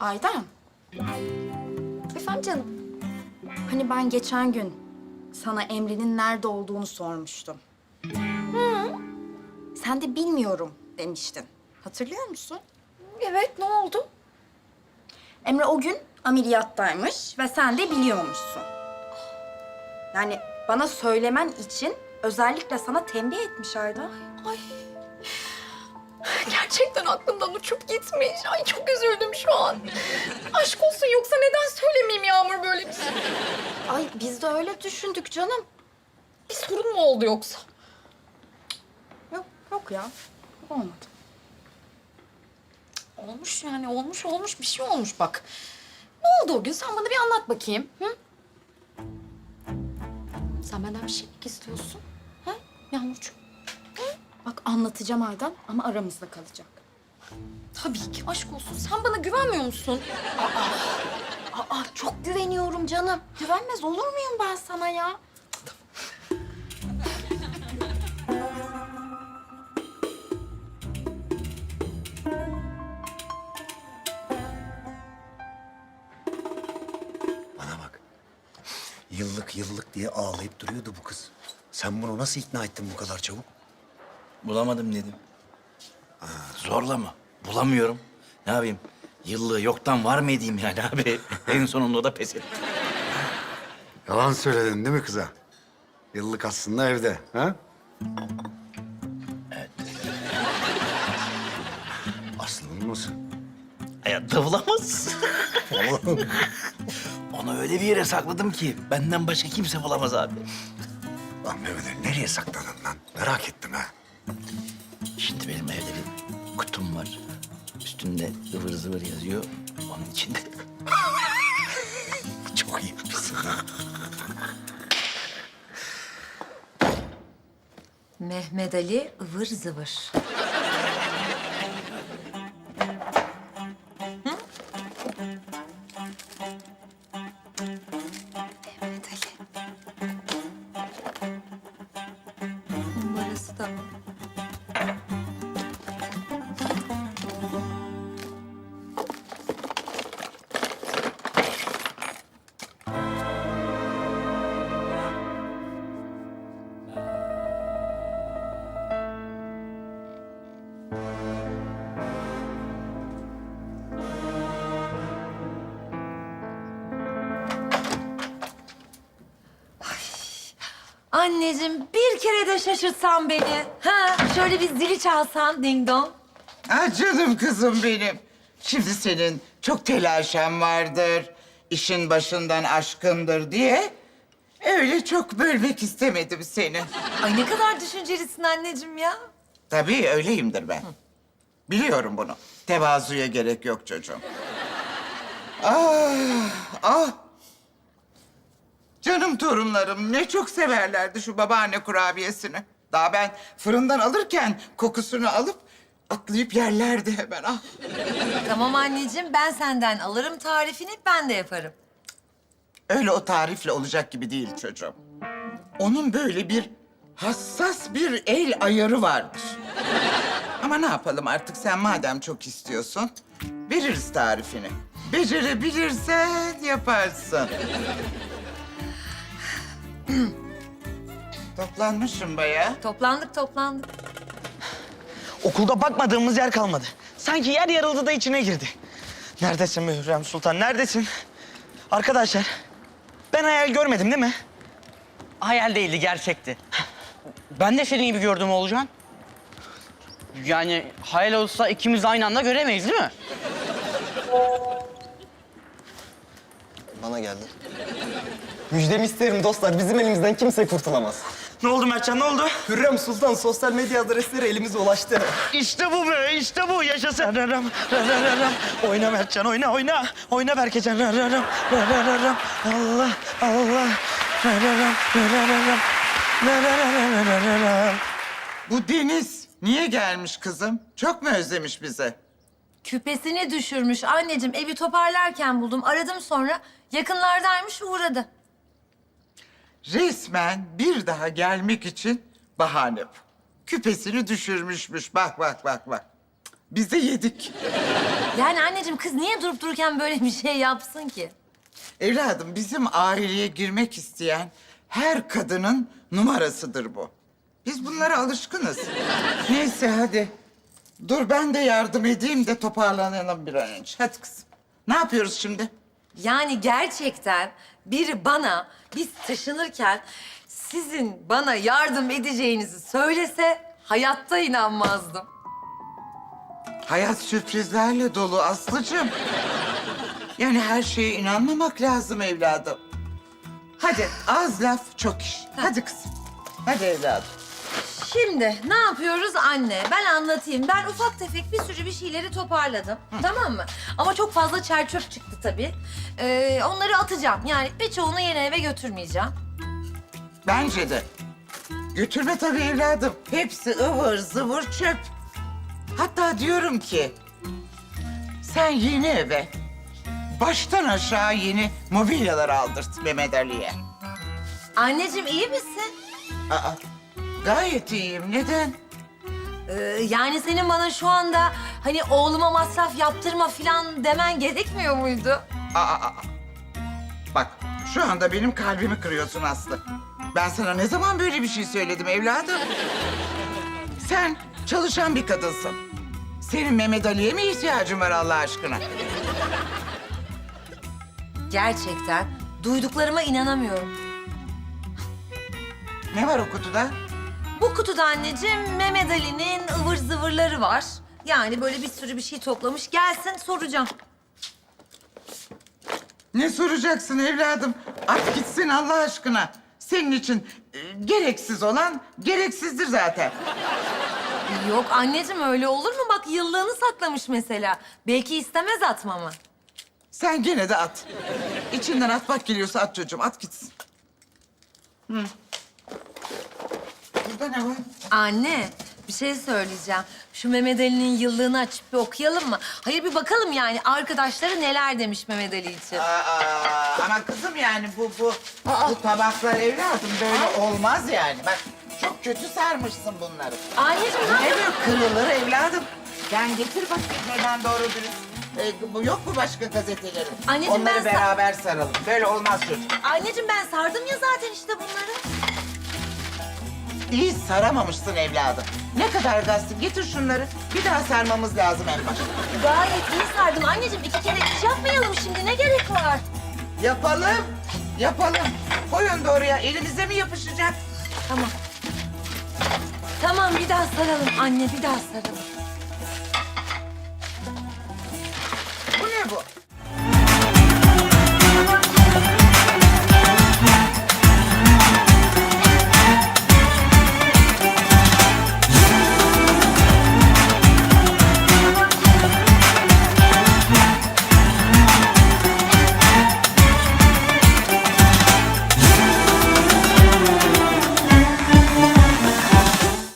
Aydan. Efendim canım. Hani ben geçen gün sana Emre'nin nerede olduğunu sormuştum. Hı. Sen de bilmiyorum demiştin. Hatırlıyor musun? Evet, ne oldu? Emre o gün ameliyattaymış ve sen de biliyormuşsun. Yani bana söylemen için özellikle sana tembih etmiş Aydan. Ay. Gerçekten aklımdan uçup gitmiş. Ay çok üzüldüm şu an. Aşk olsun yoksa neden söylemeyeyim Yağmur böyle bir şey? Ay biz de öyle düşündük canım. Bir sorun mu oldu yoksa? Yok, yok ya. Olmadı. Olmuş yani olmuş olmuş bir şey olmuş bak. Ne oldu o gün? Sen bana bir anlat bakayım. Hı? Sen benden bir şey mi istiyorsun? Ha? Yağmurcuğum. Bak anlatacağım Aydan ama aramızda kalacak. Tabii ki aşk olsun. Sen bana güvenmiyor musun? Aa çok güveniyorum canım. Güvenmez olur muyum ben sana ya? Bana bak. Yıllık yıllık diye ağlayıp duruyordu bu kız. Sen bunu nasıl ikna ettin bu kadar çabuk? Bulamadım dedim. Zorla mı? Bulamıyorum. Ne yapayım? Yıllığı yoktan var mı edeyim yani abi? en sonunda o da pes etti. Yalan söyledin değil mi kıza? Yıllık aslında evde, ha? Evet. Aslı'nın mısın? Hayatta bulamaz. Onu öyle bir yere sakladım ki benden başka kimse bulamaz abi. Lan Mehmet Ali, nereye sakladın lan? Merak ettim ha. Şimdi benim evde bir kutum var. Üstünde ıvır zıvır yazıyor. Onun içinde Çok iyi yapmışsın. Mehmet Ali ıvır zıvır. Anneciğim bir kere de şaşırtsan beni. Ha, şöyle bir zili çalsan ding dong. Ah canım kızım benim. Şimdi senin çok telaşen vardır. işin başından aşkındır diye. Öyle çok bölmek istemedim seni. Ay ne kadar düşüncelisin anneciğim ya. Tabii öyleyimdir ben. Biliyorum bunu. Tevazuya gerek yok çocuğum. Ah, ah. Canım torunlarım ne çok severlerdi şu babaanne kurabiyesini. Daha ben fırından alırken kokusunu alıp atlayıp yerlerdi hemen. Ah. Tamam anneciğim ben senden alırım tarifini ben de yaparım. Öyle o tarifle olacak gibi değil çocuğum. Onun böyle bir hassas bir el ayarı vardır. Ama ne yapalım artık sen madem çok istiyorsun, veririz tarifini. Becerebilirsen yaparsın. Toplanmışım bayağı. Toplandık toplandık. Okulda bakmadığımız yer kalmadı. Sanki yer yarıldı da içine girdi. Neredesin Mührem Sultan, neredesin? Arkadaşlar, ben hayal görmedim değil mi? Hayal değildi, gerçekti. Ben de senin gibi gördüm Olcan. Yani hayal olsa ikimiz aynı anda göremeyiz değil mi? Bana geldi. Müjdemi isterim dostlar. Bizim elimizden kimse kurtulamaz. Ne oldu Mertcan, ne oldu? Hürrem Sultan sosyal medya adresleri elimize ulaştı. İşte bu be, işte bu. Yaşasın. Rararım, rararım. Oyna Mertcan, oyna, oyna. Oyna Berkecan. Rararım, rararım. Allah, Allah. Rararım, rararım. Rararım, rararım. Bu Deniz niye gelmiş kızım? Çok mu özlemiş bizi? Küpesini düşürmüş anneciğim evi toparlarken buldum. Aradım sonra yakınlardaymış uğradı. Resmen bir daha gelmek için bahane bu. Küpesini düşürmüşmüş. Bak bak bak bak. Biz de yedik. Yani anneciğim kız niye durup dururken böyle bir şey yapsın ki? Evladım bizim aileye girmek isteyen her kadının numarasıdır bu. Biz bunlara alışkınız. Neyse hadi. Dur ben de yardım edeyim de toparlanalım bir an önce. Hadi kızım. Ne yapıyoruz şimdi? Yani gerçekten biri bana biz taşınırken sizin bana yardım edeceğinizi söylese hayatta inanmazdım. Hayat sürprizlerle dolu Aslı'cığım. Yani her şeye inanmamak lazım evladım. Hadi az laf çok iş. Hadi kızım. Hadi evladım. Şimdi ne yapıyoruz anne? Ben anlatayım. Ben ufak tefek bir sürü bir şeyleri toparladım. Tamam mı? Ama çok fazla çer çöp çıktı tabii. Ee, onları atacağım. Yani birçoğunu yeni eve götürmeyeceğim. Bence de. Götürme tabii evladım. Hepsi ıvır zıvır çöp. Hatta diyorum ki... Sen yeni eve baştan aşağı yeni mobilyalar aldırt Mehmet Ali'ye. Anneciğim iyi misin? Aa, gayet iyiyim. Neden? Ee, yani senin bana şu anda hani oğluma masraf yaptırma falan demen gerekmiyor muydu? Aa, aa, aa. Bak şu anda benim kalbimi kırıyorsun Aslı. Ben sana ne zaman böyle bir şey söyledim evladım? Sen çalışan bir kadınsın. Senin Mehmet Ali'ye mi ihtiyacın var Allah aşkına? Gerçekten duyduklarıma inanamıyorum. Ne var o kutuda? Bu kutuda anneciğim Mehmet Ali'nin ıvır zıvırları var. Yani böyle bir sürü bir şey toplamış. Gelsin soracağım. Ne soracaksın evladım? At gitsin Allah aşkına. Senin için e, gereksiz olan gereksizdir zaten. Yok anneciğim öyle olur mu? Bak yıllığını saklamış mesela. Belki istemez atmamı. Sen gene de at. İçinden atmak geliyorsa at çocuğum, at gitsin. Hı. Burada ne var? Anne bir şey söyleyeceğim. Şu Mehmet Ali'nin yıllığını açıp bir okuyalım mı? Hayır bir bakalım yani arkadaşları neler demiş Mehmet Ali için. Aa, ama kızım yani bu bu bu tabaklar evladım böyle olmaz yani. Bak çok kötü sarmışsın bunları. Anneciğim ne Ne yapıyorsun? böyle kırılır evladım. Sen getir bakayım neden doğru dürüst. Ee, bu yok mu başka gazetelerin? Anneciğim, Onları ben sa- beraber saralım. Böyle olmaz çocuk. Anneciğim ben sardım ya zaten işte bunları. İyi saramamışsın evladım. Ne kadar gazete. Getir şunları. Bir daha sarmamız lazım en başta. Gayet iyi sardım. Anneciğim iki kere iş yapmayalım şimdi. Ne gerek var? Yapalım. Yapalım. Koyun da oraya. Elinize mi yapışacak? Tamam. Tamam bir daha saralım anne bir daha saralım.